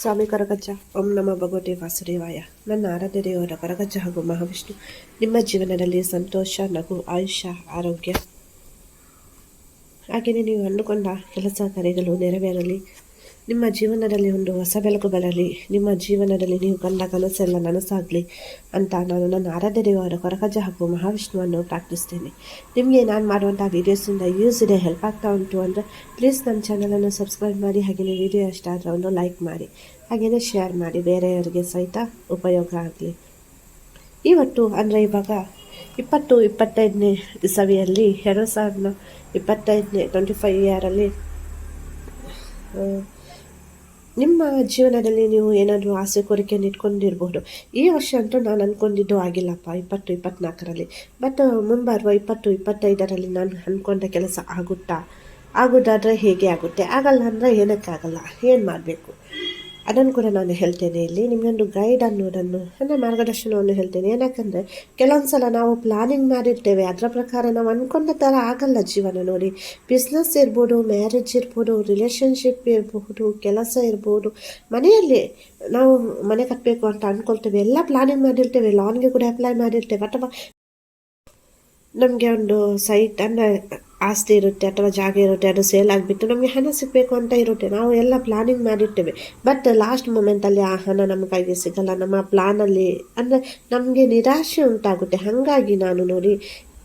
ಸ್ವಾಮಿ ಕರಗಜ್ಜ, ಓಂ ನಮ ಭಗವತಿ ವಾಸುದೇವಾಯ. ನನ್ನ ಆರಾಧ್ಯ ದೇವರ ಕರಗಜ್ಜ ಹಾಗೂ ಮಹಾವಿಷ್ಣು. ನಿಮ್ಮ ಜೀವನದಲ್ಲಿ ಸಂತೋಷ, ನಗು, ಆಯುಷ್ಯ, ಆರೋಗ್ಯ. ಹಾಗೆಯೇ ನೀವು ಅಂದುಕೊಂಡ ಕೆಲಸ ಕಾರ್ಯಗಳು ನೆರವೇರಲಿ. ನಿಮ್ಮ ಜೀವನದಲ್ಲಿ ಒಂದು ಹೊಸ ಬೆಳಕು ಬರಲಿ, ನಿಮ್ಮ ಜೀವನದಲ್ಲಿ ನೀವು ಕಂಡ ಕನಸೆಲ್ಲ ನನಸಾಗಲಿ ಅಂತ ನಾನು ನನ್ನ ಆರಾಧ್ಯ ದೇವರ ಕೊರಕಜ ಹಾಗೂ ಮಹಾವಿಷ್ಣುವನ್ನು ಪ್ರಾರ್ಥಿಸ್ತೇನೆ ನಿಮಗೆ ನಾನು ಮಾಡುವಂಥ ವೀಡಿಯೋಸಿಂದ ಯೂಸ್ ಇದೆ ಹೆಲ್ಪ್ ಆಗ್ತಾ ಉಂಟು ಅಂದರೆ ಪ್ಲೀಸ್ ನನ್ನ ಚಾನಲನ್ನು ಸಬ್ಸ್ಕ್ರೈಬ್ ಮಾಡಿ ಹಾಗೆಯೇ ವಿಡಿಯೋ ಇಷ್ಟ ಆದರೆ ಒಂದು ಲೈಕ್ ಮಾಡಿ ಹಾಗೆಯೇ ಶೇರ್ ಮಾಡಿ ಬೇರೆಯವರಿಗೆ ಸಹಿತ ಉಪಯೋಗ ಆಗಲಿ. ಇವತ್ತು ಅಂದರೆ ಇವಾಗ ಇಪ್ಪತ್ತು, ಇಪ್ಪತ್ತೈದನೇ ಇಸವಿಯಲ್ಲಿ ಎರಡು ಸಾವಿರದ ಇಪ್ಪತ್ತೈದನೇ ಟ್ವೆಂಟಿ ಫೈವ್ ಇಯರಲ್ಲಿ ನಿಮ್ಮ ಜೀವನದಲ್ಲಿ ನೀವು ಏನಾದರೂ ಆಸೆ ಕೋರಿಕೆಯನ್ನು ಇಟ್ಕೊಂಡಿರ್ಬೋದು. ಈ ವರ್ಷ ಅಂತೂ ನಾನು ಅಂದ್ಕೊಂಡಿದ್ದು ಆಗಿಲ್ಲಪ್ಪ, ಇಪ್ಪತ್ತು ಇಪ್ಪತ್ತ್ನಾಲ್ಕರಲ್ಲಿ ಬಟ್ ಮುಂಬರುವ ಇಪ್ಪತ್ತು, ಇಪ್ಪತ್ತೈದರಲ್ಲಿ ನಾನು ಅಂದ್ಕೊಂಡ ಕೆಲಸ ಆಗುತ್ತಾ? ಆಗೋದಾದರೆ ಹೇಗೆ ಆಗುತ್ತೆ? ಆಗಲ್ಲ ಅಂದರೆ ಏನಕ್ಕಾಗಲ್ಲ? ಏನು ಮಾಡಬೇಕು? ಅದನ್ನು ಕೂಡ ನಾನು ಹೇಳ್ತೇನೆ ಇಲ್ಲಿ. ನಿಮಗೊಂದು ಗೈಡ್ ಅನ್ನೋದನ್ನು, ಅಂದರೆ ಮಾರ್ಗದರ್ಶನವನ್ನು ಹೇಳ್ತೇನೆ. ಏನಕ್ಕಂದರೆ ಕೆಲವೊಂದು ಸಲ ನಾವು ಪ್ಲಾನಿಂಗ್ ಮಾಡಿರ್ತೇವೆ. ಅದರ ಪ್ರಕಾರ ನಾವು ಅಂದ್ಕೊಂಡ ಥರ ಆಗಲ್ಲ ಜೀವನ ನೋಡಿ. ಬಿಸ್ನೆಸ್ ಇರ್ಬೋದು ಮ್ಯಾರೇಜ್ ಇರ್ಬೋದು ರಿಲೇಷನ್ಶಿಪ್ ಇರಬಹುದು ಕೆಲಸ ಇರ್ಬೋದು. ಮನೆಯಲ್ಲಿ ನಾವು ಮನೆ ಕಟ್ಟಬೇಕು ಅಂತ ಅಂದ್ಕೊಳ್ತೇವೆ ಎಲ್ಲ ಪ್ಲಾನಿಂಗ್ ಮಾಡಿರ್ತೇವೆ. ಲಾನ್ಗೆ ಕೂಡ ಅಪ್ಲೈ ಮಾಡಿರ್ತೇವೆ. ಅಥವಾ ನಮಗೆ ಒಂದು ಸೈಟ್ ಅಂದರೆ ಆಸ್ತಿ ಇರುತ್ತೆ ಅಥವಾ ಜಾಗ ಇರುತ್ತೆ, ಅದು ಸೇಲ್ ಆಗಿಬಿಟ್ಟು ನಮಗೆ ಹಣ ಸಿಗಬೇಕು ಅಂತ ಇರುತ್ತೆ. ನಾವು ಎಲ್ಲ ಪ್ಲಾನಿಂಗ್ ಮಾಡಿರ್ತೇವೆ. ಬಟ್ ಲಾಸ್ಟ್ ಮೂಮೆಂಟಲ್ಲಿ ಆ ಹಣ ನಮ್ಮ ಕೈಗೆ ಸಿಗಲ್ಲ. ನಮ್ಮ ಪ್ಲಾನಲ್ಲಿ ಅಂದರೆ ನಮಗೆ ನಿರಾಶೆ ಉಂಟಾಗುತ್ತೆ. ಹಾಗಾಗಿ ನಾನು ನೋಡಿ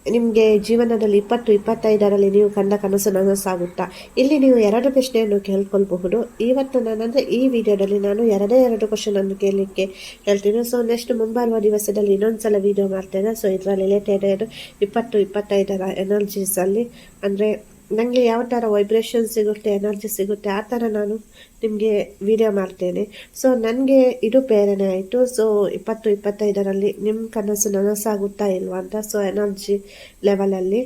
ನಿಮಗೆ ಜೀವನದಲ್ಲಿ ಇಪ್ಪತ್ತು, ಇಪ್ಪತ್ತೈದರಲ್ಲಿ ನೀವು ಕಂಡ ಕನಸು ನನಸಾಗುತ್ತಾ ಇಲ್ಲಿ ನೀವು ಎರಡು ಪ್ರಶ್ನೆಯನ್ನು ಕೇಳ್ಕೊಳ್ಬಹುದು. ಇವತ್ತು ನಾನಂದರೆ ಈ ವಿಡಿಯೋದಲ್ಲಿ ನಾನು ಎರಡೇ ಎರಡು ಕ್ವಶನನ್ನು ಕೇಳಲಿಕ್ಕೆ ಹೇಳ್ತೀನಿ. ಸೊ ನೆಕ್ಸ್ಟ್ ಮುಂಬರುವ ದಿವಸದಲ್ಲಿ ಇನ್ನೊಂದು ಸಲ ವೀಡಿಯೋ ಮಾಡ್ತೇನೆ. ಸೊ ಇದರಲ್ಲಿ ರಿಲೇಟೆಡ್ ಇಪ್ಪತ್ತು, ಇಪ್ಪತ್ತೈದರ ಎನರ್ಜೀಸಲ್ಲಿ ಅಂದರೆ ನನಗೆ ಯಾವ ಥರ ವೈಬ್ರೇಷನ್ ಸಿಗುತ್ತೆ ಎನರ್ಜಿ ಸಿಗುತ್ತೆ, ಆ ಥರ ನಾನು ನಿಮಗೆ ವಿಡಿಯೋ ಮಾಡ್ತೇನೆ. ಸೊ ನನಗೆ ಇದು ಪ್ರೇರಣೆ ಆಯಿತು. ಸೊ ಇಪ್ಪತ್ತು ಇಪ್ಪತ್ತೈದರಲ್ಲಿ ನಿಮ್ಮ ಕನಸು ನನಸಾಗುತ್ತಾ ಇಲ್ವಾ ಅಂತ? ಸೊ ಎನರ್ಜಿ ಲೆವೆಲಲ್ಲಿ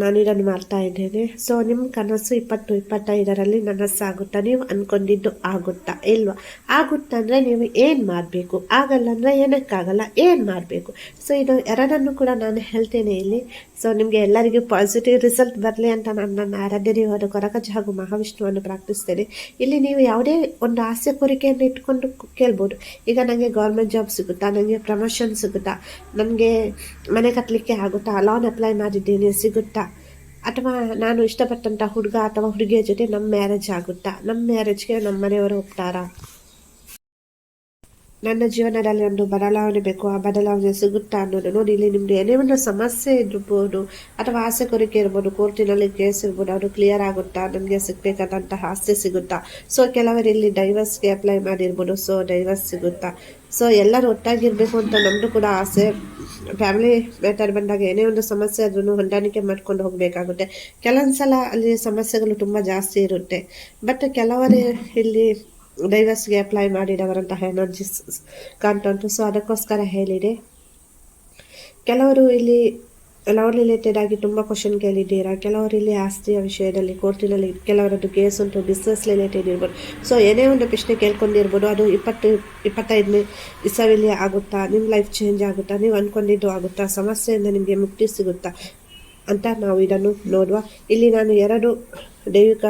ನಾನು ಇದನ್ನು ಮಾಡ್ತಾ ಇದ್ದೇನೆ. ಸೊ ನಿಮ್ಮ ಕನಸು ಇಪ್ಪತ್ತು ಇಪ್ಪತ್ತೈದರಲ್ಲಿ ನನಸಾಗುತ್ತಾ? ನೀವು ಅಂದ್ಕೊಂಡಿದ್ದು ಆಗುತ್ತಾ ಇಲ್ವಾ? ಆಗುತ್ತಾ ಅಂದರೆ ನೀವು ಏನು ಮಾಡಬೇಕು? ಆಗಲ್ಲ ಅಂದರೆ ಏನಕ್ಕಾಗಲ್ಲ? ಏನು ಮಾಡಬೇಕು? ಸೊ ಇದು ಎರಡನ್ನು ಕೂಡ ನಾನು ಹೇಳ್ತೇನೆ ಇಲ್ಲಿ. ಸೊ ನಿಮಗೆ ಎಲ್ಲರಿಗೂ ಪಾಸಿಟಿವ್ ರಿಸಲ್ಟ್ ಬರಲಿ ಅಂತ ನಾನು ನನ್ನ ಆರಾಧ್ಯ ದೇವರು ಕೊರಗಜ ಹಾಗೂ ಮಹಾವಿಷ್ಣುವನ್ನು ಪ್ರಾರ್ಥಿಸ್ತೇನೆ. ಇಲ್ಲಿ ನೀವು ಯಾವುದೇ ಒಂದು ಆಸೆ ಕೋರಿಕೆಯನ್ನು ಇಟ್ಕೊಂಡು ಕೇಳ್ಬೋದು. ಈಗ ನನಗೆ ಗೌರ್ಮೆಂಟ್ ಜಾಬ್ ಸಿಗುತ್ತಾ? ನನಗೆ ಪ್ರಮೋಷನ್ ಸಿಗುತ್ತಾ? ನನಗೆ ಮನೆ ಕಟ್ಟಲಿಕ್ಕೆ ಆಗುತ್ತಾ? ಲೋನ್ ಅಪ್ಲೈ ಮಾಡಿದ್ದೀನಿ, ಸಿಗುತ್ತಾ? ಅಥವಾ ನಾನು ಇಷ್ಟಪಟ್ಟಂಥ ಹುಡುಗ ಅಥವಾ ಹುಡುಗಿಯ ಜೊತೆ ನಮ್ಮ ಮ್ಯಾರೇಜ್ ಆಗುತ್ತಾ? ನಮ್ಮ ಮ್ಯಾರೇಜ್ಗೆ ನಮ್ಮ ಮನೆಯವರು ಹೋಗ್ತಾರಾ? ನನ್ನ ಜೀವನದಲ್ಲಿ ಒಂದು ಬದಲಾವಣೆ ಬೇಕು. ಆ ಬದಲಾವಣೆ ಸಿಗುತ್ತಾ ಅನ್ನೋದು ನೋಡಿ ಇಲ್ಲಿ ನಿಮ್ದು ಏನೇ ಒಂದು ಸಮಸ್ಯೆ ಇರ್ಬೋದು ಅಥವಾ ಆಸೆ ಕೋರಿಕೆ ಇರ್ಬೋದು, ಕೋರ್ಟಿನಲ್ಲಿ ಕೇಸ್ ಇರ್ಬೋದು, ಅದು ಕ್ಲಿಯರ್ ಆಗುತ್ತಾ ನನಗೆ ಸಿಗ್ಬೇಕಾದಂತಹ ಆಸೆ ಸಿಗುತ್ತಾ? ಸೊ ಕೆಲವರು ಇಲ್ಲಿ ಡೈವರ್ಸ್ಗೆ ಅಪ್ಲೈ ಮಾಡಿರ್ಬೋದು ಸೊ ಡೈವರ್ಸ್ ಸಿಗುತ್ತಾ? ಸೊ ಎಲ್ಲರೂ ಒಟ್ಟಾಗಿರಬೇಕು ಅಂತ ನಮ್ಮದು ಕೂಡ ಆಸೆ. ಫ್ಯಾಮಿಲಿ ಮ್ಯಾಟರ್ ಬಂದಾಗ ಏನೇ ಒಂದು ಸಮಸ್ಯೆ ಆದ್ರೂ ಹೊಂದಾಣಿಕೆ ಮಾಡ್ಕೊಂಡು ಹೋಗಬೇಕಾಗುತ್ತೆ. ಕೆಲವೊಂದು ಸಲ ಅಲ್ಲಿ ಸಮಸ್ಯೆಗಳು ತುಂಬ ಜಾಸ್ತಿ ಇರುತ್ತೆ. ಬಟ್ ಕೆಲವರು ಇಲ್ಲಿ ಡೈವರ್ಸ್ಗೆ ಅಪ್ಲೈ ಮಾಡಿದವರಂತಹ ಎನರ್ಜಿಸ್ ಕಾಣ್ತಾ ಉಂಟು ಸೊ ಅದಕ್ಕೋಸ್ಕರ ಹೇಳಿದೆ. ಕೆಲವರು ಇಲ್ಲಿ ಲವ್ ರಿಲೇಟೆಡ್ ಆಗಿ ತುಂಬ ಕ್ವಶನ್ ಕೇಳಿದ್ದೀರಾ? ಕೆಲವರು ಇಲ್ಲಿ ಆಸ್ತಿಯ ವಿಷಯದಲ್ಲಿ ಕೋರ್ಟಿನಲ್ಲಿ ಕೆಲವರದ್ದು ಕೇಸ್ ಉಂಟು ಬಿಸ್ನೆಸ್ ರಿಲೇಟೆಡ್ ಇರ್ಬೋದು. ಸೊ ಏನೇ ಒಂದು ಪ್ರಶ್ನೆ ಕೇಳ್ಕೊಂಡಿರ್ಬೋದು, ಅದು ಇಪ್ಪತ್ತು, ಇಪ್ಪತ್ತೈದನೇ ಇಸವಿಲಿ ಆಗುತ್ತಾ? ನಿಮ್ಮ ಲೈಫ್ ಚೇಂಜ್ ಆಗುತ್ತಾ? ನೀವು ಅಂದ್ಕೊಂಡಿದ್ದು ಆಗುತ್ತಾ? ಸಮಸ್ಯೆಯಿಂದ ನಿಮಗೆ ಮುಕ್ತಿ ಸಿಗುತ್ತಾ? ಅಂತ ನಾವು ಇದನ್ನು ನೋಡುವ. ಇಲ್ಲಿ ನಾನು ಎರಡು ದೈವಿಕ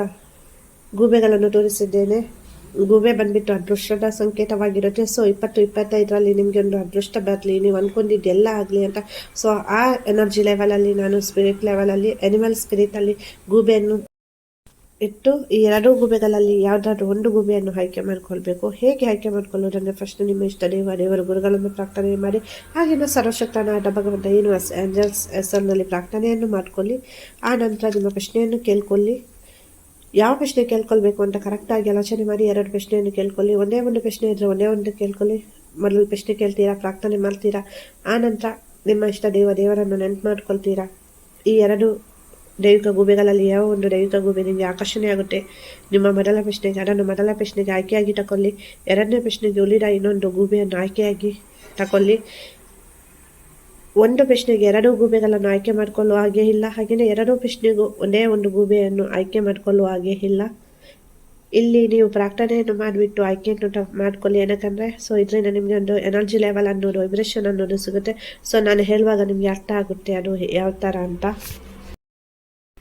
ಗೂಬೆಗಳನ್ನು ತೋರಿಸಿದ್ದೇನೆ. ಗೂಬೆ ಬಂದ್ಬಿಟ್ಟು ಅದೃಷ್ಟದ ಸಂಕೇತವಾಗಿರುತ್ತೆ ಸೊ ಇಪ್ಪತ್ತು ಇಪ್ಪತ್ತೈದರಲ್ಲಿ ನಿಮಗೆ ಒಂದು ಅದೃಷ್ಟ ಬರಲಿ ನೀವು ಅಂದ್ಕೊಂಡಿದ್ದೆಲ್ಲ ಆಗಲಿ ಅಂತ ಸೊ ಆ ಎನರ್ಜಿ ಲೆವೆಲಲ್ಲಿ ನಾನು ಸ್ಪಿರಿಟ್ ಲೆವೆಲಲ್ಲಿ ಎನಿಮಲ್ ಸ್ಪಿರಿಟಲ್ಲಿ ಗೂಬೆಯನ್ನು ಇಟ್ಟು ಈ ಎರಡು ಗುಬೆಗಳಲ್ಲಿ ಯಾವುದಾದ್ರೂ ಒಂದು ಗುಬೆಯನ್ನು ಆಯ್ಕೆ ಮಾಡ್ಕೊಳ್ಬೇಕು ಹೇಗೆ ಆಯ್ಕೆ ಮಾಡ್ಕೊಳ್ಳೋದಂದರೆ ಫಸ್ಟ್ ನಿಮ್ಮ ಇಷ್ಟ ದೇವ ದೇವರ ಗುರುಗಳನ್ನು ಪ್ರಾರ್ಥನೆ ಮಾಡಿ ಹಾಗೆಯೇ ಸರ್ವಶಕ್ತನಾದ ಭಗವಂತ ಏನು ಏಂಜಲ್ಸ್ ಹೆಸರಿನಲ್ಲಿ ಪ್ರಾರ್ಥನೆಯನ್ನು ಮಾಡ್ಕೊಳ್ಳಿ ಆ ನಂತರ ನಿಮ್ಮ ಪ್ರಶ್ನೆಯನ್ನು ಕೇಳ್ಕೊಳ್ಳಿ ಯಾವ ಪ್ರಶ್ನೆ ಕೇಳ್ಕೊಳ್ಬೇಕು ಅಂತ ಕರೆಕ್ಟಾಗಿ ಆಲೋಚನೆ ಮಾಡಿ ಎರಡು ಪ್ರಶ್ನೆಯನ್ನು ಕೇಳ್ಕೊಳ್ಳಿ. ಒಂದೇ ಒಂದು ಪ್ರಶ್ನೆ ಇದ್ದರೆ ಒಂದೇ ಒಂದು ಕೇಳ್ಕೊಳ್ಳಿ. ಮೊದಲು ಪ್ರಶ್ನೆ ಕೇಳ್ತೀರಾ, ಪ್ರಾರ್ಥನೆ ಮಾಡ್ತೀರಾ? ಆ ನಂತರ ನಿಮ್ಮ ಇಷ್ಟ ದೇವ ದೇವರನ್ನು ನೆನಪು ಮಾಡ್ಕೊಳ್ತೀರಾ? ಈ ಎರಡು ದೈವಿಕ ಗೂಬೆಗಳಲ್ಲಿ ಯಾವ ಒಂದು ದೈವಿಕ ಗೂಬೆ ನಿಮಗೆ ಆಕರ್ಷಣೆ ಆಗುತ್ತೆ? ನಿಮ್ಮ ಮೊದಲ ಪ್ರಶ್ನೆಗೆ, ಅದನ್ನು ಮೊದಲ ಪ್ರಶ್ನೆಗೆ ಆಯ್ಕೆಯಾಗಿ ತಗೊಳ್ಳಿ ಎರಡನೇ ಪ್ರಶ್ನೆಗೆ ಉಳಿದ ಇನ್ನೊಂದು ಗೂಬೆಯನ್ನು ಆಯ್ಕೆಯಾಗಿ ತಗೊಳ್ಳಿ ಒಂದು ಪ್ರಶ್ನೆಗೆ ಎರಡು ಗೂಬೆಗಳನ್ನು ಆಯ್ಕೆ ಮಾಡಿಕೊಳ್ಳುವ ಹಾಗೆ ಇಲ್ಲ. ಹಾಗೆಯೇ ಎರಡು ಪ್ರಶ್ನೆಗೂ ಒಂದೇ ಒಂದು ಗೂಬೆಯನ್ನು ಆಯ್ಕೆ ಮಾಡಿಕೊಳ್ಳುವ ಹಾಗೆ ಇಲ್ಲ. ಇಲ್ಲಿ ನೀವು ಪ್ರಾರ್ಥನೆಯನ್ನು ಮಾಡಿಬಿಟ್ಟು ಆಯ್ಕೆಯನ್ನು ಮಾಡಿಕೊಳ್ಳಿ ಏನಕ್ಕಂದರೆ, ಸೊ ಇದರಿಂದ ನಿಮಗೆ ಒಂದು ಎನರ್ಜಿ ಲೆವೆಲ್ ಅನ್ನೋದು, ವೈಬ್ರೇಷನ್ ಅನ್ನೋದು ಸಿಗುತ್ತೆ. ಸೊ ನಾನು ಹೇಳುವಾಗ ನಿಮಗೆ ಅರ್ಥ ಆಗುತ್ತೆ ಅದು ಯಾವ ಥರ ಅಂತ.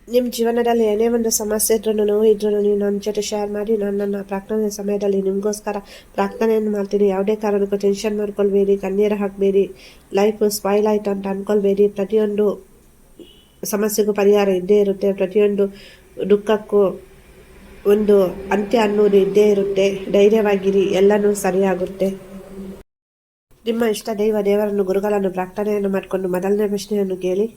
ನಿಮ್ಮ ಜೀವನದಲ್ಲಿ ಏನೇ ಒಂದು ಸಮಸ್ಯೆ ಇದ್ರೂ ನೋವು ಇದ್ರೂ ನೀವು ನನ್ನ ಜೊತೆ ಶೇರ್ ಮಾಡಿ ನಾನು ನನ್ನ ಪ್ರಾರ್ಥನೆ ಸಮಯದಲ್ಲಿ ನಿಮಗೋಸ್ಕರ ಪ್ರಾರ್ಥನೆಯನ್ನು ಮಾಡ್ತೀನಿ. ಯಾವುದೇ ಕಾರಣಕ್ಕೂ ಟೆನ್ಷನ್ ಮಾಡ್ಕೊಳ್ಬೇಡಿ, ಕಣ್ಣೀರು ಹಾಕಬೇಡಿ ಲೈಫ್ ಸ್ಪಾಯ್ಲ್ ಆಯಿತು ಅಂತ ಅಂದ್ಕೊಳ್ಬೇಡಿ ಪ್ರತಿಯೊಂದು ಸಮಸ್ಯೆಗೂ ಪರಿಹಾರ ಇದ್ದೇ ಇರುತ್ತೆ. ಪ್ರತಿಯೊಂದು ದುಃಖಕ್ಕೂ ಒಂದು ಅಂತ್ಯ ಅನ್ನೋದು ಇದ್ದೇ ಇರುತ್ತೆ. ಧೈರ್ಯವಾಗಿರಿ, ಎಲ್ಲನೂ ಸರಿಯಾಗುತ್ತೆ. ನಿಮ್ಮ ಇಷ್ಟ ದೈವ ದೇವರನ್ನು, ಗುರುಗಳನ್ನು ಪ್ರಾರ್ಥನೆಯನ್ನು ಮಾಡಿಕೊಂಡು ಮೊದಲನೇ ಪ್ರಶ್ನೆಯನ್ನು ಕೇಳಿ.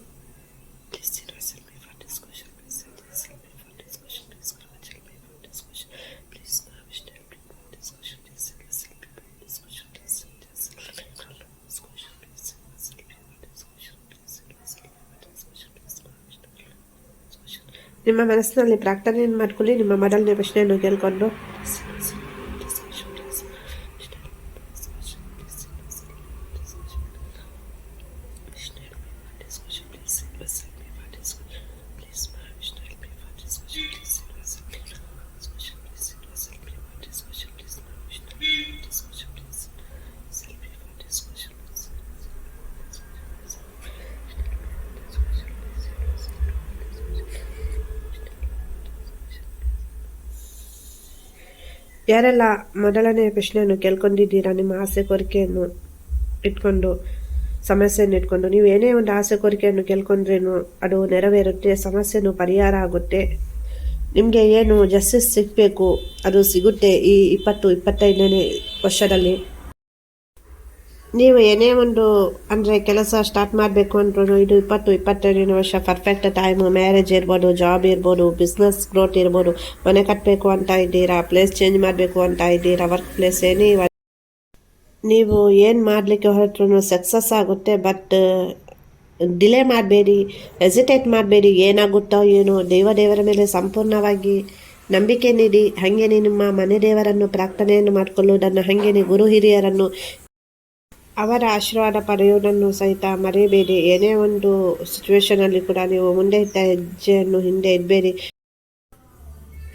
ನಿಮ್ಮ ಮನಸ್ಸಿನಲ್ಲಿ ಪ್ರಾರ್ಥನೆಯನ್ನು ಮಾಡ್ಕೊಳ್ಳಿ ನಿಮ್ಮ ಮೊದಲನೇ ಪ್ರಶ್ನೆಯನ್ನು ಕೇಳಿಕೊಂಡು ಯಾರೆಲ್ಲ ಮೊದಲನೇ ಪ್ರಶ್ನೆಯನ್ನು ಕೇಳ್ಕೊಂಡಿದ್ದೀರಾ, ನಿಮ್ಮ ಆಸೆ ಕೋರಿಕೆಯನ್ನು ಇಟ್ಕೊಂಡು, ಸಮಸ್ಯೆಯನ್ನು ಇಟ್ಕೊಂಡು, ನೀವು ಏನೇ ಒಂದು ಆಸೆ ಕೋರಿಕೆಯನ್ನು ಕೇಳ್ಕೊಂಡ್ರೇನು ಅದು ನೆರವೇರುತ್ತೆ, ಸಮಸ್ಯೆನೂ ಪರಿಹಾರ ಆಗುತ್ತೆ. ನಿಮಗೆ ಏನು ಜಸ್ಟಿಸ್ ಸಿಗಬೇಕು, ಅದು ಸಿಗುತ್ತೆ ಈ ಇಪ್ಪತ್ತು, ಇಪ್ಪತ್ತೈದನೇ ವರ್ಷದಲ್ಲಿ. ನೀವು ಏನೇ ಒಂದು, ಅಂದರೆ ಕೆಲಸ ಸ್ಟಾರ್ಟ್ ಮಾಡಬೇಕು ಅಂದ್ರೂ ಇದು ಇಪ್ಪತ್ತು ಇಪ್ಪತ್ತೈದನೇ ವರ್ಷ ಪರ್ಫೆಕ್ಟ್ ಟೈಮು ಮ್ಯಾರೇಜ್ ಇರ್ಬೋದು ಜಾಬ್ ಇರ್ಬೋದು ಬಿಸ್ನೆಸ್ ಗ್ರೋತ್ ಇರ್ಬೋದು. ಮನೆ ಕಟ್ಟಬೇಕು ಅಂತ ಇದ್ದೀರಾ ಪ್ಲೇಸ್ ಚೇಂಜ್ ಮಾಡಬೇಕು ಅಂತ ಇದ್ದೀರಾ ವರ್ಕ್ ಪ್ಲೇಸ್ ಏನೇ ನೀವು ಏನು ಮಾಡಲಿಕ್ಕೆ ಹೊರಟ್ರು ಸಕ್ಸಸ್ ಆಗುತ್ತೆ ಬಟ್ ಡಿಲೇ ಮಾಡಬೇಡಿ ಎಸಿಟೇಟ್ ಮಾಡಬೇಡಿ, ಏನಾಗುತ್ತೋ ಏನೋ, ದೇವ ದೇವರ ಮೇಲೆ ಸಂಪೂರ್ಣವಾಗಿ ನಂಬಿಕೆ ನೀಡಿ ಹಾಗೇನೆ ನಿಮ್ಮ ಮನೆ ದೇವರನ್ನು ಪ್ರಾರ್ಥನೆಯನ್ನು ಮಾಡಿಕೊಳ್ಳುವುದನ್ನು ಹಾಗೇನೆ ಗುರು ಹಿರಿಯರನ್ನು ಅವರ ಆಶೀರ್ವಾದ ಪಡೆಯುವುದನ್ನು ಸಹಿತ ಮರೆಯಬೇಡಿ. ಏನೇ ಒಂದು ಸಿಚುವೇಶನಲ್ಲಿ ಕೂಡ ನೀವು ಮುಂದೆ ಇದ್ದ ಹೆಜ್ಜೆಯನ್ನು ಹಿಂದೆ ಇಡಬೇಡಿ.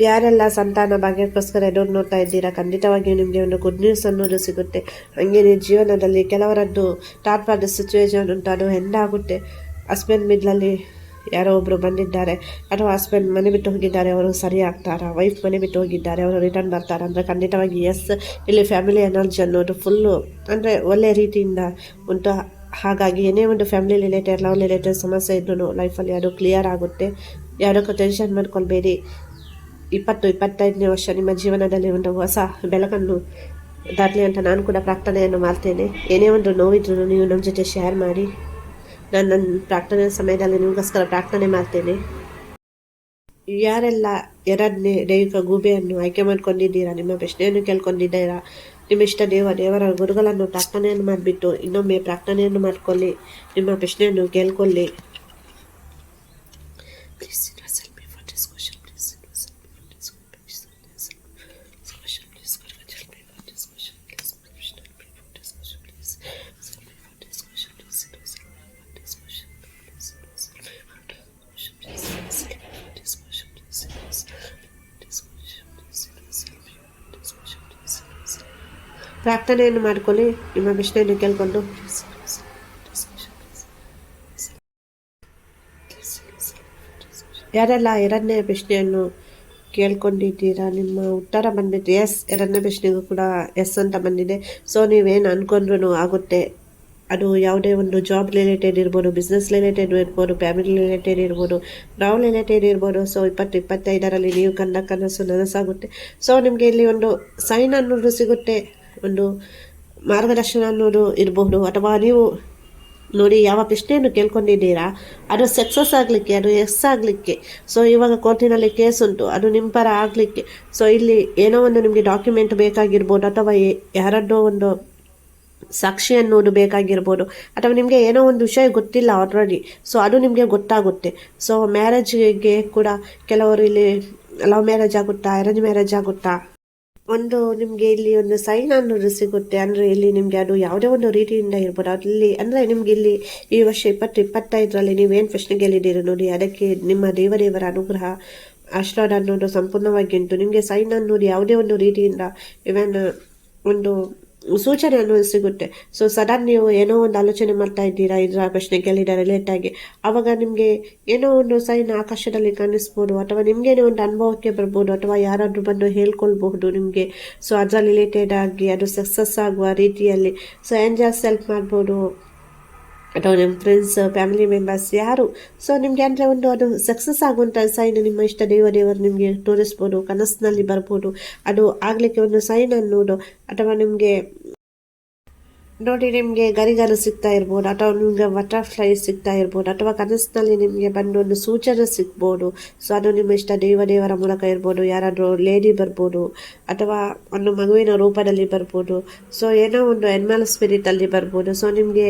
ಯಾರೆಲ್ಲ ಸಂತಾನ ಭಾಗ್ಯಕ್ಕೋಸ್ಕರ ಎದುರು ನೋಡ್ತಾ ಇದ್ದೀರಾ, ಖಂಡಿತವಾಗಿಯೂ ನಿಮಗೆ ಒಂದು ಗುಡ್ ನ್ಯೂಸ್ ಅನ್ನೋದು ಸಿಗುತ್ತೆ. ಹಂಗೆ ನೀವು ಜೀವನದಲ್ಲಿ ಕೆಲವರದ್ದು ಟಾಪ್ ಸಿಚುವೇಶನ್ ಉಂಟು, ಅದು ಹೆಂಡಾಗುತ್ತೆ ಹಸ್ಬೆಂಡ್ ಮಿಡ್ಲಲ್ಲಿ ಯಾರೋ ಒಬ್ಬರು ಬಂದಿದ್ದಾರೆ. ಅಥವಾ ಹಸ್ಬೆಂಡ್ ಮನೆ ಬಿಟ್ಟು ಹೋಗಿದ್ದಾರೆ. ಅವರು ಸರಿ ಆಗ್ತಾರಾ? ವೈಫ್ ಮನೆ ಬಿಟ್ಟು ಹೋಗಿದ್ದಾರೆ. ಅವರು ರಿಟರ್ನ್ ಬರ್ತಾರೆ? ಅಂದರೆ ಖಂಡಿತವಾಗಿ ಎಸ್ ಇಲ್ಲಿ ಫ್ಯಾಮಿಲಿ ಎನರ್ಜಿ ಅನ್ನೋದು ಫುಲ್ಲು ಅಂದರೆ ಒಳ್ಳೆಯ ರೀತಿಯಿಂದ ಉಂಟು. ಹಾಗಾಗಿ ಏನೇ ಒಂದು ಫ್ಯಾಮಿಲಿ ರಿಲೇಟೆಡ್ ಲವ್ ರಿಲೇಟೆಡ್ ಸಮಸ್ಯೆ ಇದ್ರೂ ಲೈಫಲ್ಲಿ ಅದು ಕ್ಲಿಯರ್ ಆಗುತ್ತೆ. ಯಾರಕ್ಕೂ ಟೆನ್ಷನ್ ಮಾಡ್ಕೊಳ್ಬೇಡಿ. ಇಪ್ಪತ್ತು, ಇಪ್ಪತ್ತೈದನೇ ವರ್ಷ ನಿಮ್ಮ ಜೀವನದಲ್ಲಿ ಒಂದು ಹೊಸ ಬೆಳಕನ್ನು ದಾಟಲಿ ಅಂತ ನಾನು ಕೂಡ ಪ್ರಾರ್ಥನೆಯನ್ನು ಮಾಡ್ತೇನೆ. ಏನೇ ಒಂದು ನೋವಿದ್ರು ನೀವು ನಮ್ಮ ಜೊತೆ ಶೇರ್ ಮಾಡಿ. ನಾನು ನನ್ನ ಪ್ರಾರ್ಥನೆ ಸಮಯದಲ್ಲಿ ನಿಮಗೋಸ್ಕರ ಪ್ರಾರ್ಥನೆ ಮಾಡ್ತೇನೆ. ಯಾರೆಲ್ಲ ಎರಡನೇ ದೈವಿಕ ಗೂಬೆಯನ್ನು ಆಯ್ಕೆ ಮಾಡ್ಕೊಂಡಿದ್ದೀರಾ, ನಿಮ್ಮ ಪ್ರಶ್ನೆಯನ್ನು ಕೇಳ್ಕೊಂಡಿದ್ದೀರಾ, ನಿಮ್ಮ ಇಷ್ಟ ದೇವ, ದೇವರ ಗುರುಗಳನ್ನು ಪ್ರಾರ್ಥನೆಯನ್ನು ಮಾಡಿಬಿಟ್ಟು ಇನ್ನೊಮ್ಮೆ ಪ್ರಾರ್ಥನೆಯನ್ನು ಮಾಡ್ಕೊಳ್ಳಿ, ನಿಮ್ಮ ಪ್ರಶ್ನೆಯನ್ನು ಕೇಳ್ಕೊಳ್ಳಿ. ಪ್ರಾರ್ಥನೆಯನ್ನು ಮಾಡಿಕೊಳ್ಳಿ. ನಿಮ್ಮ ವಿಷ್ಣೆಯನ್ನು ಕೇಳಿಕೊಂಡು. ಯಾರೆಲ್ಲ ಎರಡನೇ ಪ್ರಶ್ನೆಯನ್ನು ಕೇಳ್ಕೊಂಡಿದ್ದೀರಾ? ನಿಮ್ಮ ಉತ್ತರ ಬಂದ್ಬಿಟ್ಟು ಎಸ್ ಎರಡನೇ ಪ್ರಶ್ನೆಗೂ ಕೂಡ ಎಸ್ ಅಂತ ಬಂದಿದೆ. ಸೊ ನೀವೇನು ಅಂದ್ಕೊಂಡ್ರೂ ಆಗುತ್ತೆ. ಅದು ಯಾವುದೇ ಒಂದು ಜಾಬ್ ರಿಲೇಟೆಡ್ ಇರ್ಬೋದು ಬಿಸ್ನೆಸ್ ರಿಲೇಟೆಡ್ ಇರ್ಬೋದು ಫ್ಯಾಮಿಲಿ ರಿಲೇಟೆಡ್ ಇರ್ಬೋದು, ನಾವು ರಿಲೇಟೆಡ್ ಇರ್ಬೋದು. ಸೊ ಇಪ್ಪತ್ತು ಇಪ್ಪತ್ತೈದರಲ್ಲಿ ನೀವು ಕನ್ನ ಕನಸು ನನಸಾಗುತ್ತೆ. ಸೊ ನಿಮಗೆ ಇಲ್ಲಿ ಒಂದು ಸೈನ್ ಅನ್ನೋದು ಸಿಗುತ್ತೆ. ಒಂದು ಮಾರ್ಗದರ್ಶನ ಅನ್ನೋದು ಇರಬಹುದು ಅಥವಾ ನೀವು ನೋಡಿ ಯಾವ ಪ್ರಶ್ನೆಯನ್ನು ಕೇಳ್ಕೊಂಡಿದ್ದೀರಾ, ಅದು ಸಕ್ಸಸ್ ಆಗಲಿಕ್ಕೆ, ಅದು ಎಸ್ ಆಗಲಿಕ್ಕೆ. ಸೊ ಇವಾಗ ಕೋರ್ಟಿನಲ್ಲಿ ಕೇಸ್ ಉಂಟು, ಅದು ನಿಮ್ಮ ಪರ ಆಗಲಿಕ್ಕೆ. ಸೊ ಇಲ್ಲಿ ಏನೋ ಒಂದು ನಿಮಗೆ ಡಾಕ್ಯುಮೆಂಟ್ ಬೇಕಾಗಿರ್ಬೋದು, ಅಥವಾ ಯಾರದ್ದೋ ಒಂದು ಸಾಕ್ಷಿ ಅನ್ನೋದು ಬೇಕಾಗಿರ್ಬೋದು, ಅಥವಾ ನಿಮಗೆ ಏನೋ ಒಂದು ವಿಷಯ ಗೊತ್ತಿಲ್ಲ ಆಲ್ರೆಡಿ ಸೊ ಅದು ನಿಮಗೆ ಗೊತ್ತಾಗುತ್ತೆ. ಸೊ ಮ್ಯಾರೇಜ್ಗೆ ಕೂಡ ಕೆಲವರು ಇಲ್ಲಿ ಲವ್ ಮ್ಯಾರೇಜ್ ಆಗುತ್ತಾ ಅರೇಂಜ್ ಮ್ಯಾರೇಜ್ ಆಗುತ್ತಾ? ಒಂದು ನಿಮಗೆ ಇಲ್ಲಿ ಒಂದು ಸೈನ್ ಅನ್ನೋದು ಸಿಗುತ್ತೆ. ಅಂದರೆ ಇಲ್ಲಿ ನಿಮಗೆ ಅದು ಯಾವುದೇ ಒಂದು ರೀತಿಯಿಂದ ಇರ್ಬೋದು. ಅಲ್ಲಿ ಅಂದರೆ ನಿಮಗೆ ಇಲ್ಲಿ ಈ ವರ್ಷ ಇಪ್ಪತ್ತು, ಇಪ್ಪತ್ತೈದರಲ್ಲಿ ನೀವೇನು ಪ್ರಶ್ನೆ ಗೆಲ್ಲಿದ್ದೀರಿ ನೋಡಿ. ಅದಕ್ಕೆ ನಿಮ್ಮ ದೇವದೇವರ ಅನುಗ್ರಹ, ಆಶೀರ್ವಾದ ಅನ್ನೋದು ಸಂಪೂರ್ಣವಾಗಿ ಉಂಟು. ನಿಮಗೆ ಸೈನ್ ಅನ್ನೋದು ಯಾವುದೇ ಒಂದು ರೀತಿಯಿಂದ ಇವನ್ ಒಂದು ಸೂಚನೆ ಅನ್ನೋದು ಸಿಗುತ್ತೆ. ಸೊ ಸಡನ್ ನೀವು ಏನೋ ಒಂದು ಆಲೋಚನೆ ಮಾಡ್ತಾ ಇದ್ದೀರಾ, ಇದರ ಪ್ರಶ್ನೆ ರಿಲೇಟ್ ಆಗಿ. ಆವಾಗ ನಿಮಗೆ ಏನೋ ಒಂದು ಸೈನ್ ಆಕಾಶದಲ್ಲಿ ಕಾಣಿಸ್ಬೋದು, ಅಥವಾ ನಿಮಗೇನೋ ಒಂದು ಅನುಭವಕ್ಕೆ ಬರ್ಬೋದು, ಅಥವಾ ಯಾರಾದರೂ ಬಂದು ಹೇಳ್ಕೊಳ್ಬಹುದು ನಿಮಗೆ. ಸೊ ಅದರ ರಿಲೇಟೆಡ್ ಆಗಿ, ಅದು ಸಕ್ಸಸ್ ಆಗುವ ರೀತಿಯಲ್ಲಿ. ಸೊ ಏಂಜಲ್ಸ್ ಹೆಲ್ಪ್ ಮಾಡ್ಬೋದು. ಅಥವಾ ನಿಮ್ಮ ಫ್ರೆಂಡ್ಸ್ ಫ್ಯಾಮಿಲಿ ಮೆಂಬರ್ಸ್ ಯಾರು? ಸೊ ನಿಮಗೆ ಅಂದರೆ ಒಂದು ಅದು ಸಕ್ಸಸ್ ಆಗುವಂಥ ಸೈನ್ ನಿಮ್ಮ ಇಷ್ಟ ದೇವ ದೇವರು ನಿಮಗೆ ತೋರಿಸ್ಬೋದು, ಕನಸಿನಲ್ಲಿ ಬರ್ಬೋದು, ಅದು ಆಗಲಿಕ್ಕೆ ಒಂದು ಸೈನ್ ಅನ್ನೋದು, ಅಥವಾ ನಿಮಗೆ ನೋಡಿ ನಿಮಗೆ ಗರಿಗರು ಸಿಗ್ತಾ ಇರ್ಬೋದು, ಅಥವಾ ನಿಮಗೆ ಬಟರ್ಫ್ಲೈ ಸಿಗ್ತಾ ಇರ್ಬೋದು, ಅಥವಾ ಕನಸಿನಲ್ಲಿ ನಿಮಗೆ ಬಂದು ಒಂದು ಸೂಚನೆ ಸಿಗ್ಬೋದು. ಸೊ ಅದು ನಿಮ್ಮ ಇಷ್ಟ ದೇವ ದೇವರ ಮೂಲಕ ಇರ್ಬೋದು, ಯಾರಾದರೂ ಲೇಡಿ ಬರ್ಬೋದು, ಅಥವಾ ಒಂದು ಮಗುವಿನ ರೂಪದಲ್ಲಿ ಬರ್ಬೋದು. ಸೊ ಏನೋ ಒಂದು ಎನ್ಮಲ್ ಸ್ಪಿರಿಟಲ್ಲಿ ಬರ್ಬೋದು. ಸೊ ನಿಮಗೆ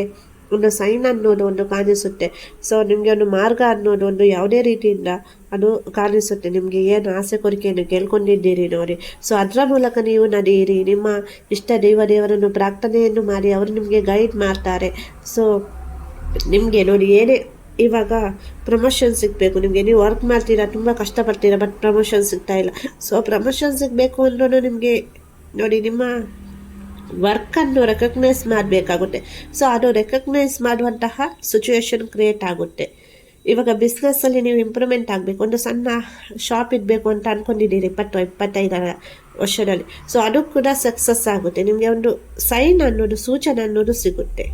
ಒಂದು ಸೈನ್ ಅನ್ನೋದು ಒಂದು ಕಾಣಿಸುತ್ತೆ. ಸೊ ನಿಮಗೆ ಒಂದು ಮಾರ್ಗ ಅನ್ನೋದು ಒಂದು ಯಾವುದೇ ರೀತಿಯಿಂದ ಅದು ಕಾಣಿಸುತ್ತೆ. ನಿಮಗೆ ಏನು ಆಸೆ ಕೋರಿಕೆಯನ್ನು ಕೇಳ್ಕೊಂಡಿದ್ದೀರಿ ನೋಡಿ. ಸೊ ಅದರ ಮೂಲಕ ನೀವು ನಡೆಯಿರಿ ನಿಮ್ಮ ಇಷ್ಟ ದೇವ ದೇವರನ್ನು ಪ್ರಾರ್ಥನೆಯನ್ನು ಮಾಡಿ ಅವರು ನಿಮಗೆ ಗೈಡ್ ಮಾಡ್ತಾರೆ. ಸೊ ನಿಮಗೆ ನೋಡಿ ಏನೇ ಇವಾಗ ಪ್ರಮೋಷನ್ ಸಿಗಬೇಕು. ನಿಮಗೆ ನೀವು ವರ್ಕ್ ಮಾಡ್ತೀರಾ, ತುಂಬ ಕಷ್ಟಪಡ್ತೀರಾ ಬಟ್ ಪ್ರಮೋಷನ್ ಸಿಗ್ತಾ ಇಲ್ಲ. ಸೊ ಪ್ರಮೋಷನ್ ಸಿಗಬೇಕು ಅಂದ್ರೂ ನಿಮಗೆ ನೋಡಿ ನಿಮ್ಮ ವರ್ಕನ್ನು ರೆಕಗ್ನೈಸ್ ಮಾಡಬೇಕಾಗುತ್ತೆ. ಸೊ ಅದು ರೆಕಗ್ನೈಸ್ ಮಾಡುವಂತಹ ಸಿಚುವೇಶನ್ ಕ್ರಿಯೇಟ್ ಆಗುತ್ತೆ. ಇವಾಗ ಬಿಸ್ನೆಸ್ಸಲ್ಲಿ ನೀವು ಇಂಪ್ರೂವ್ಮೆಂಟ್ ಆಗಬೇಕು, ಒಂದು ಸಣ್ಣ ಶಾಪ್ ಇಡಬೇಕು ಅಂತ ಅಂದ್ಕೊಂಡಿದ್ದೀರಿ ಇಪ್ಪತ್ತು, ಇಪ್ಪತ್ತೈದರ ವರ್ಷದಲ್ಲಿ. ಸೊ ಅದು ಕೂಡ ಸಕ್ಸಸ್ ಆಗುತ್ತೆ. ನಿಮಗೆ ಒಂದು ಸೈನ್ ಅನ್ನೋದು, ಸೂಚನೆ ಅನ್ನೋದು ಸಿಗುತ್ತೆ.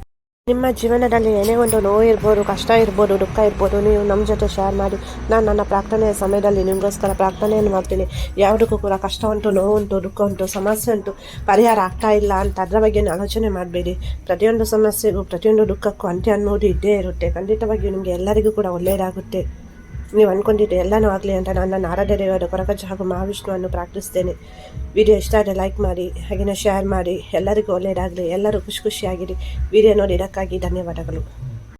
ನಿಮ್ಮ ಜೀವನದಲ್ಲಿ ಏನೇ ಒಂದು ನೋವು ಇರ್ಬೋದು ಕಷ್ಟ ಇರ್ಬೋದು, ದುಃಖ ಇರ್ಬೋದು, ನೀವು ನಮ್ಮ ಜೊತೆ ಶೇರ್ ಮಾಡಿ. ನಾನು ನನ್ನ ಪ್ರಾರ್ಥನೆಯ ಸಮಯದಲ್ಲಿ ನಿಮಗೋಸ್ಕರ ಪ್ರಾರ್ಥನೆಯನ್ನು ಮಾಡ್ತೀನಿ. ಯಾವುದಕ್ಕೂ ಕೂಡ ಕಷ್ಟ ಉಂಟು ನೋವು ಉಂಟು ದುಃಖ ಉಂಟು ಸಮಸ್ಯೆ ಉಂಟು ಪರಿಹಾರ ಆಗ್ತಾ ಇಲ್ಲ ಅಂತ ಅದರ ಬಗ್ಗೆ ಆಲೋಚನೆ ಮಾಡಬೇಡಿ. ಪ್ರತಿಯೊಂದು ಸಮಸ್ಯೆಗೂ, ಪ್ರತಿಯೊಂದು ದುಃಖಕ್ಕೂ ಅಂತ್ಯ ಅನ್ನೋದು ಇದ್ದೇ ಇರುತ್ತೆ. ಖಂಡಿತವಾಗಿಯೂ ನಿಮಗೆ ಎಲ್ಲರಿಗೂ ಕೂಡ ಒಳ್ಳೆಯದಾಗುತ್ತೆ. ನೀವು ಅಂದ್ಕೊಂಡಿದ್ದೆ ಎಲ್ಲನೂ ಆಗಲಿ ಅಂತ ನಾನು ನನ್ನ ದೇವರ ಕೊರಗಜ್ಜ ಹಾಗೂ ಮಹಾವಿಷ್ಣುವನ್ನು ಪ್ರಾರ್ಥಿಸ್ತೇನೆ. ವಿಡಿಯೋ ಇಷ್ಟ ಆದರೆ ಲೈಕ್ ಮಾಡಿ ಹಾಗೆಯೇ ಶೇರ್ ಮಾಡಿ, ಎಲ್ಲರಿಗೂ ಒಳ್ಳೆಯದಾಗಲಿ, ಎಲ್ಲರೂ ಖುಷಿ ಖುಷಿಯಾಗಿರಿ. ವಿಡಿಯೋ ನೋಡಿ ಇದಕ್ಕಾಗಿ ಧನ್ಯವಾದಗಳು.